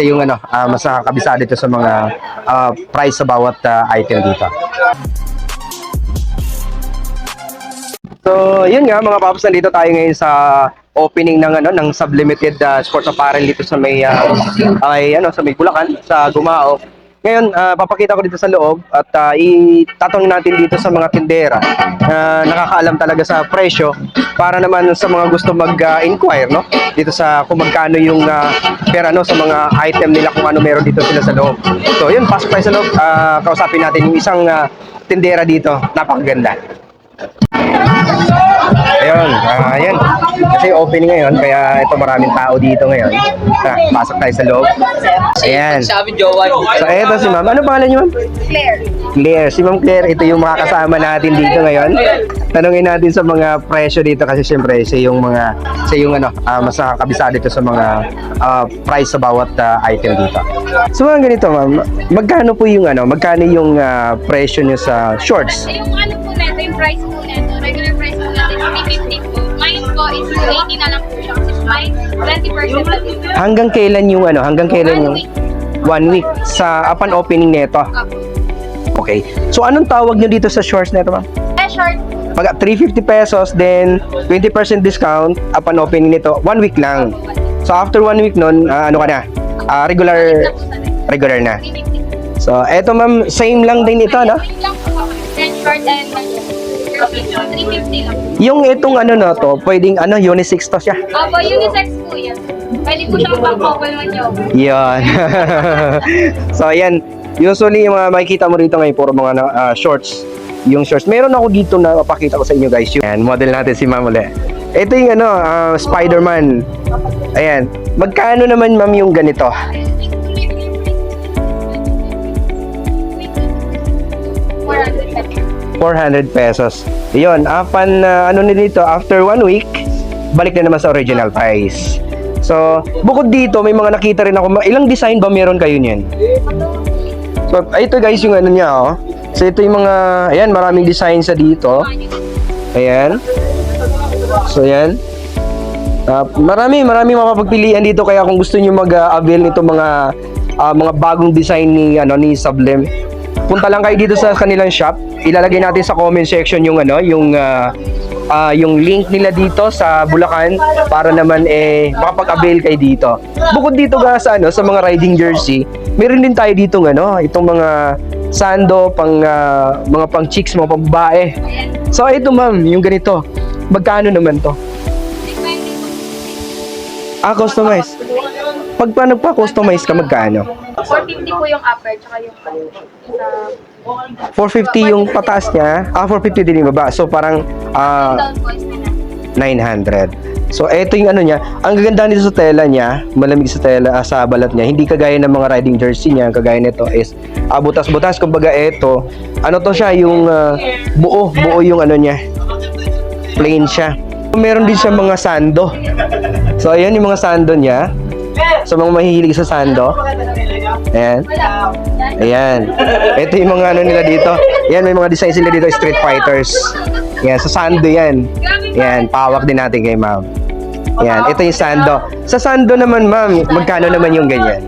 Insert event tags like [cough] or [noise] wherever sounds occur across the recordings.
siya yung ano, ah, mas nakakabisado dito sa mga ah, price sa bawat ah, item dito. So, yun nga mga paps, nandito tayo ngayon sa opening ng ano ng sublimited uh, sports apparel dito sa may uh, ay ano sa may Bulacan sa Gumao. Ngayon, ah, papakita ko dito sa loob at uh, itatanong natin dito sa mga tindera na nakakaalam talaga sa presyo para naman sa mga gusto mag-inquire no dito sa kung magkano yung uh, per ano sa mga item nila kung ano meron dito sila sa loob. So, yun, pasok tayo sa loob. Ah, kausapin natin yung isang ah, tindera dito. Napakaganda. Ayun, ah, ayan. Kasi opening ngayon, kaya ito maraming tao dito ngayon. Ah, pasok tayo sa loob. Ayan. So, eto si ma'am. Ano pangalan niyo, ma'am? Claire. Claire. Si ma'am Claire, ito yung makakasama natin dito ngayon. Tanungin natin sa mga presyo dito kasi syempre siya yung mga siya yung ano, ah, mas nakakabisado dito sa mga ah, price sa bawat ah, item dito. So mga ganito ma'am, magkano po yung ano, magkano yung ah, presyo niyo sa shorts? Yung ano po yung price po is 280 na lang po siya. Kasi mine, 20% lang po. Hanggang kailan yung ano, hanggang kailan One yung week. one week sa upon opening nito? Okay. So anong tawag niyo dito sa shorts nito ma'am? Eh, short. Pag 350 pesos, then 20% discount upon opening nito, one week lang. So after one week nun, ah, ano ka na? Ah, regular, Na regular na. 350. So eto ma'am, same lang din ito, no? Then short and 350 lang. Yung itong ano na to, pwedeng ano, unisex to siya. Opo, unisex po yan. Pwede po siyang pang-couple man yun. Yan. [laughs] so ayan, usually yung mga makikita mo rito ngayon, puro mga ah, shorts. Yung shorts. Meron ako dito na papakita ko sa inyo guys. Ayan, model natin si ma'am ulit. Ito yung ano, ah, Spider-Man. Ayan. Magkano naman ma'am yung ganito? 400 pesos. Yun, apan na ano na dito, after one week, balik na naman sa original price. So, bukod dito, may mga nakita rin ako. Ilang design ba meron kayo niyan? So, ito guys yung ano niya, oh. So, ito yung mga, ayan, maraming design sa dito. Ayan. So, ayan. Ah, marami, marami mapapagpilian dito kaya kung gusto niyo mag-avail nito mga ah, mga bagong design ni ano ni Sublime, punta lang kayo dito sa kanilang shop. Ilalagay natin sa comment section yung ano, yung ah, ah, yung link nila dito sa Bulacan para naman eh makapag-avail kayo dito. Bukod dito ga sa ano sa mga riding jersey, meron din tayo dito ano, itong mga sando pang ah, mga pang chicks, mga pang babae. So ito ma'am, yung ganito. Magkano naman to? Ah, customize. Pag pa nagpa-customize ka, magkano? 450 po yung upper, tsaka yung sa 450 yung pataas niya. Ah, 450 din yung baba. So, parang ah, is na 900. So, eto yung ano niya. Ang gaganda nito sa tela niya, malamig sa tela, ah, sa balat niya. Hindi kagaya ng mga riding jersey niya. Kagaya nito is ah, butas-butas. Kumbaga, eto, ano to siya, yung ah, buo, buo yung ano niya. Plain siya. Meron din siya mga sando. So, ayan yung mga sando niya. Sa mga mahihilig sa sando. Ayan. Ayan. Ito yung mga ano nila dito. Ayan, may mga design sila dito, Street Fighters. Ayan, sa sando yan. Ayan, pawak din natin kay ma'am. Ayan, ito yung sando. Sa sando naman, ma'am, magkano naman yung ganyan?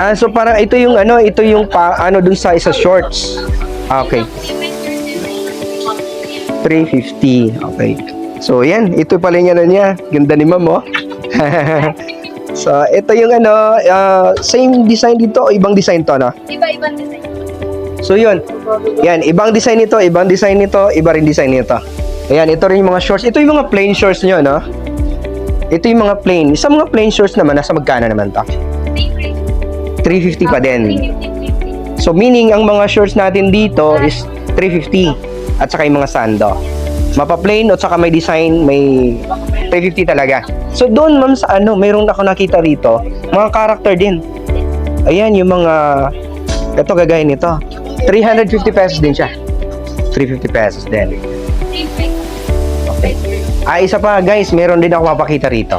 Ah, so parang ito yung ano, ito yung pa, ano dun sa isa shorts. Ah, Okay. 350. Okay. So, yan. Ito pala yung ano niya. Ganda ni ma'am, oh. [laughs] so, ito yung ano, ah, same design dito o ibang design to, no? Iba-ibang design. So, yun. Yan, ibang design nito, ibang design nito, iba rin design nito. Ayan, ito rin yung mga shorts. Ito yung mga plain shorts nyo, no? Ito yung mga plain. Sa mga plain shorts naman, nasa magkano naman to? 350 pa din. 350. So, meaning, ang mga shorts natin dito is 350 at saka yung mga sando. Mapa-plain at saka may design, may 350 talaga. So, doon, ma'am, sa ano, mayroong ako nakita rito, mga character din. Ayan, yung mga, ito gagaya nito. 350 pesos din siya. 350 pesos din. Okay. Ah, isa pa guys, meron din ako mapakita rito.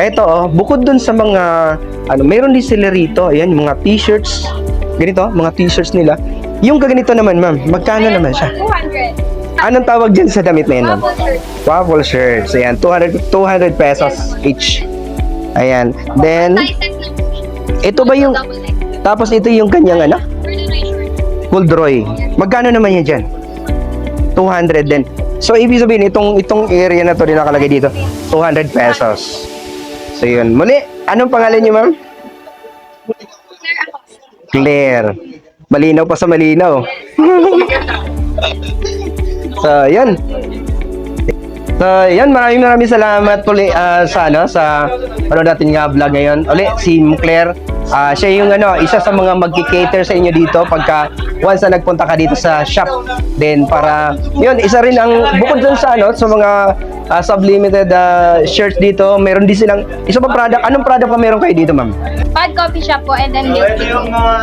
Eto oh, bukod dun sa mga ano, meron din sila rito, ayan, yung mga t-shirts. Ganito, mga t-shirts nila. Yung gaganito naman, ma'am, magkano naman siya? 200. Anong tawag dyan sa damit na yun, ma'am? Waffle shirt. Waffle shirts. Ayan, 200, 200 pesos each. Ayan. Then, ito ba yung... Tapos ito yung kanyang ano? Kuldroy. Magkano naman yan dyan? 200 din. So, ibig sabihin, itong, itong area na to rin nakalagay dito, 200 pesos. So, yun. Muli, anong pangalan niyo, ma'am? Claire. Malinaw pa sa malinaw. [laughs] so, yun. So, yun, maraming maraming salamat uli ah, sa ano sa ano natin nga vlog ngayon. Uli si Claire. Ah, siya yung ano, isa sa mga magki-cater sa inyo dito pagka once na nagpunta ka dito sa shop. Then para yun, isa rin ang bukod dun sa ano sa mga ah, sub-limited ah, shirts dito, meron din silang isa pa product. Anong product pa meron kayo dito, ma'am? Pad coffee shop po and then milk tea.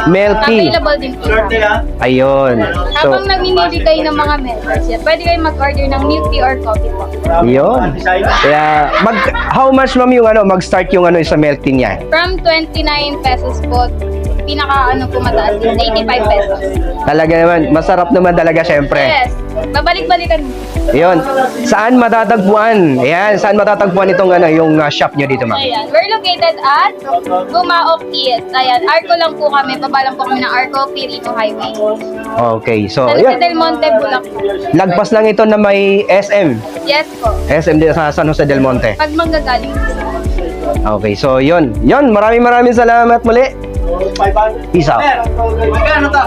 Milk tea. Available din po. Ayun. So, Habang namimili kayo ng mga members, yan, pwede kayo mag-order ng milk tea or coffee po. Yun. Kaya mag how much ma'am yung ano mag-start yung ano sa melting niya? From 29 pesos po, pinaka ano po mataas is 85 pesos. Talaga naman masarap naman talaga syempre. Yes. Babalik-balikan. Yun. Saan matatagpuan? Ayan, saan matatagpuan itong ano yung uh, shop niyo dito ma'am? Ayan. We're located at Gumaok East. Ayan. Arco lang po kami. Baba lang po kami ng Arco, Pirino Highway. Okay. So, Sa yun. Del Monte, Bulacan. Lagpas lang ito na may SM. Yes po. SM din sa San Jose del Monte. Pag manggagaling. Okay, so yun. Yun, maraming maraming salamat muli. Peace out. Magkano to?